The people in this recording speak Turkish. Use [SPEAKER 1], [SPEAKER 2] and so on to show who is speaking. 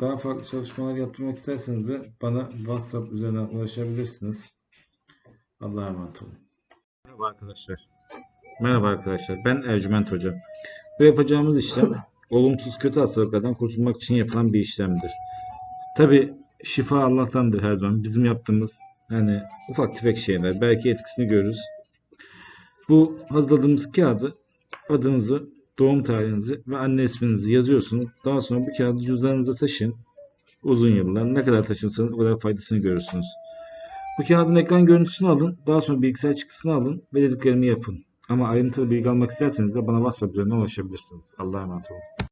[SPEAKER 1] Daha farklı çalışmalar yaptırmak isterseniz de bana WhatsApp üzerinden ulaşabilirsiniz. Allah'a emanet olun. Merhaba arkadaşlar. Merhaba arkadaşlar. Ben Ercüment Hoca. Bu yapacağımız işlem olumsuz kötü hastalıklardan kurtulmak için yapılan bir işlemdir. Tabi şifa Allah'tandır her zaman. Bizim yaptığımız yani ufak tefek şeyler. Belki etkisini görürüz. Bu hazırladığımız kağıdı adınızı, doğum tarihinizi ve anne isminizi yazıyorsunuz. Daha sonra bu kağıdı cüzdanınıza taşın. Uzun yıllar. Ne kadar taşınsanız o kadar faydasını görürsünüz. Bu kağıdın ekran görüntüsünü alın. Daha sonra bilgisayar çıktısını alın ve dediklerimi yapın. Ama ayrıntılı bilgi almak isterseniz de bana WhatsApp üzerinden ulaşabilirsiniz. Allah'a emanet olun.